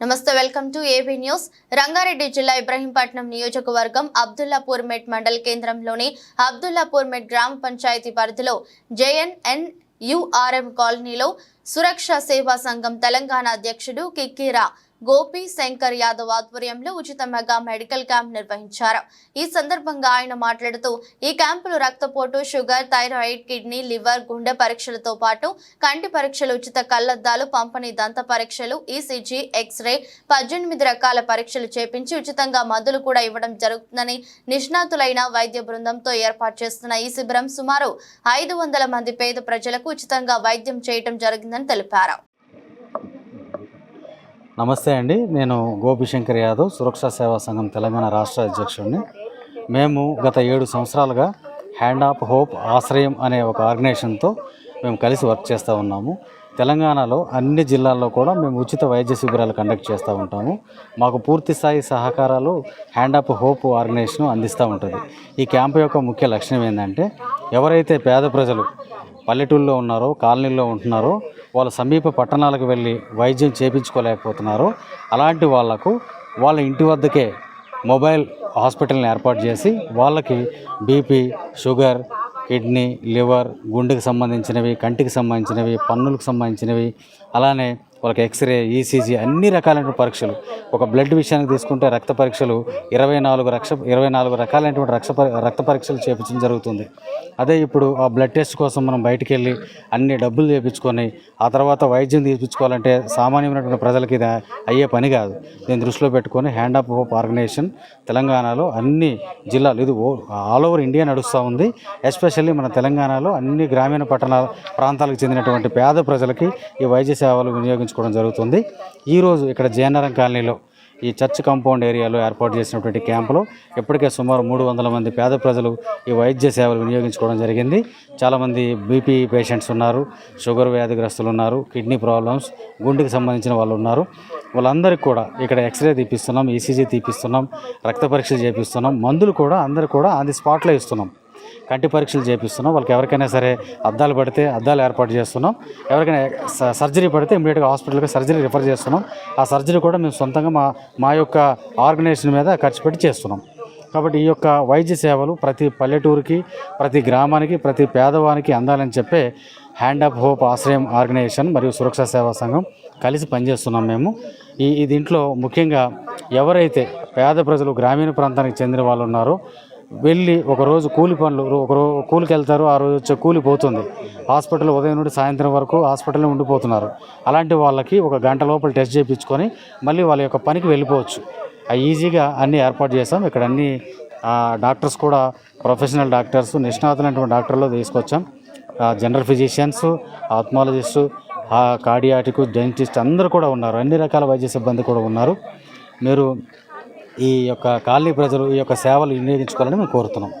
నమస్తే welcome to AB news. Rangareddy జిల్లా ఇబ్రహీంపట్నం నియోజకవర్గం అబ్దుల్లాపూర్ మెట్ మండల కేంద్రంలోని అబ్దుల్లాపూర్ మెట్ గ్రామ పంచాయతీ పరిధిలో జేఎన్ఎన్ యుఆర్ఎం కాలనీలో సురక్ష సేవా సంఘం తెలంగాణ అధ్యక్షుడు కిక్కిరా గోపి శంకర్ యాదవ్ ఆధ్వర్యంలో ఉచిత మెగా మెడికల్ క్యాంప్ నిర్వహించారు. ఈ సందర్భంగా ఆయన మాట్లాడుతూ ఈ క్యాంపులు రక్తపోటు షుగర్ థైరాయిడ్ కిడ్నీ లివర్ గుండె పరీక్షలతో పాటు కంటి పరీక్షలు ఉచిత కళ్ళద్దాలు పంపిణీ దంత పరీక్షలు ఈసీజీ ఎక్స్రే పద్దెనిమిది రకాల పరీక్షలు చేపించి ఉచితంగా మందులు కూడా ఇవ్వడం జరుగుతుందని నిష్ణాతులైన వైద్య బృందంతో ఏర్పాటు చేస్తున్న ఈ శిబిరం సుమారు ఐదు వందల మంది పేద ప్రజలకు ఉచితంగా వైద్యం చేయడం జరిగిందని తెలిపారు. నమస్తే అండి. నేను గోపిశంకర్ యాదవ్ సురక్షా సేవా సంఘం తెలంగాణ రాష్ట్ర అధ్యక్షుడిని. మేము గత ఏడు సంవత్సరాలుగా హ్యాండ్ ఆఫ్ హోప్ ఆశ్రయం అనే ఒక ఆర్గనైజేషన్తో మేము కలిసి వర్క్ చేస్తూ ఉన్నాము. తెలంగాణలో అన్ని జిల్లాల్లో కూడా మేము ఉచిత వైద్య శిబిరాలు కండక్ట్ చేస్తూ ఉంటాము. మాకు పూర్తి స్థాయి సహకారాలు హ్యాండ్ ఆఫ్ హోప్ ఆర్గనైజేషన్ అందిస్తూ ఉంటుంది. ఈ క్యాంపు యొక్క ముఖ్య లక్ష్యం ఏంటంటే ఎవరైతే పేద ప్రజలు పల్లెటూళ్ళలో ఉన్నారో కాలనీల్లో ఉంటున్నారో వాళ్ళ సమీప పట్టణాలకు వెళ్ళి వైద్యం చేయించుకోలేకపోతున్నారు అలాంటి వాళ్ళకు వాళ్ళ ఇంటి వద్దకే మొబైల్ హాస్పిటల్ని ఏర్పాటు చేసి వాళ్ళకి బీపీ షుగర్ కిడ్నీ లివర్ గుండెకి సంబంధించినవి కంటికి సంబంధించినవి పన్నులకు సంబంధించినవి అలానే వాళ్ళకి ఎక్స్రే ఈసీజీ అన్ని రకాలైన పరీక్షలు. ఒక బ్లడ్ విషయానికి తీసుకుంటే రక్త పరీక్షలు ఇరవై నాలుగు రక్ష ఇరవై నాలుగు రకాలైనటువంటి రక్ష రక్త పరీక్షలు చేయించడం జరుగుతుంది. అదే ఇప్పుడు ఆ బ్లడ్ టెస్ట్ కోసం మనం బయటికి వెళ్ళి అన్ని డబ్బులు చేయించుకొని ఆ తర్వాత వైద్యం తీపించుకోవాలంటే సామాన్యమైనటువంటి ప్రజలకి ఇది అయ్యే పని కాదు. దీన్ని దృష్టిలో పెట్టుకొని హ్యాండ్ ఆఫ్ హోప్ ఆర్గనైజేషన్ తెలంగాణలో అన్ని జిల్లాలు ఇది ఓ- ఆల్ ఓవర్ ఇండియా నడుస్తూ ఉంది. ఎస్పెషల్లీ మన తెలంగాణలో అన్ని గ్రామీణ పట్టణాల ప్రాంతాలకు చెందినటువంటి పేద ప్రజలకి ఈ వైద్య సేవలు నిర్వహించుకోవడం జరుగుతుంది. ఈరోజు ఇక్కడ జయనరం కాలనీలో ఈ చర్చ్ కాంపౌండ్ ఏరియాలో ఏర్పాటు చేసినటువంటి క్యాంపులో ఇప్పటికే సుమారు మూడు వందల మంది పేద ప్రజలు ఈ వైద్య సేవలు వినియోగించుకోవడం జరిగింది. చాలామంది బీపీ పేషెంట్స్ ఉన్నారు షుగర్ వ్యాధిగ్రస్తులు ఉన్నారు కిడ్నీ ప్రాబ్లమ్స్ గుండెకి సంబంధించిన వాళ్ళు ఉన్నారు. వాళ్ళందరికీ కూడా ఇక్కడ ఎక్స్రే తీపిస్తున్నాం ఈసీజీ తీపిస్తున్నాం రక్త పరీక్షలు చేపిస్తున్నాం మందులు కూడా అందరు కూడా ఆన్ ది స్పాట్లో ఇస్తున్నాం. కంటి పరీక్షలు చేపిస్తున్నాం. వాళ్ళకి ఎవరికైనా సరే అద్దాలు పడితే అద్దాలు ఏర్పాటు చేస్తున్నాం. ఎవరికైనా స- సర్జరీ పడితే ఇమీడియట్గా హాస్పిటల్కి సర్జరీ రిఫర్ చేస్తున్నాం. ఆ సర్జరీ కూడా మేము సొంతంగా మా మా యొక్క ఆర్గనైజేషన్ మీద ఖర్చు పెట్టి చేస్తున్నాం. కాబట్టి ఈ యొక్క వైద్య సేవలు ప్రతి పల్లెటూరికి ప్రతి గ్రామానికి ప్రతి పేదవానికి అందాలని చెప్పే హ్యాండ్ ఆఫ్ హోప్ ఆశ్రయం ఆర్గనైజేషన్ మరియు సురక్షా సేవా సంఘం కలిసి పనిచేస్తున్నాం మేము. ఈ దీంట్లో ముఖ్యంగా ఎవరైతే పేద ప్రజలు గ్రామీణ ప్రాంతానికి చెందిన వాళ్ళు ఉన్నారో వెళ్ళి ఒకరోజు కూలి పనులు రో- ఒక రోజు కూలికి వెళ్తారు ఆ రోజు వచ్చే కూలి పోతుంది. హాస్పిటల్ ఉదయం నుండి సాయంత్రం వరకు హాస్పిటల్లో ఉండిపోతున్నారు. అలాంటి వాళ్ళకి ఒక గంట లోపల టెస్ట్ చేయించుకొని మళ్ళీ వాళ్ళ యొక్క పనికి వెళ్ళిపోవచ్చు. ఆ ఈజీగా అన్నీ ఏర్పాటు చేసాం ఇక్కడ అన్ని డాక్టర్స్ కూడా ప్రొఫెషనల్ డాక్టర్స్ నిష్ణాతులైనటువంటి డాక్టర్లు తీసుకొచ్చాం. General physicians ophthalmologist cardiac dentist అందరూ కూడా ఉన్నారు. అన్ని రకాల వైద్య సిబ్బంది కూడా ఉన్నారు. మీరు ఈ యొక్క కాలనీ ప్రజలు ఈ యొక్క సేవలు వినియోగించుకోవాలని మేము కోరుతున్నాం.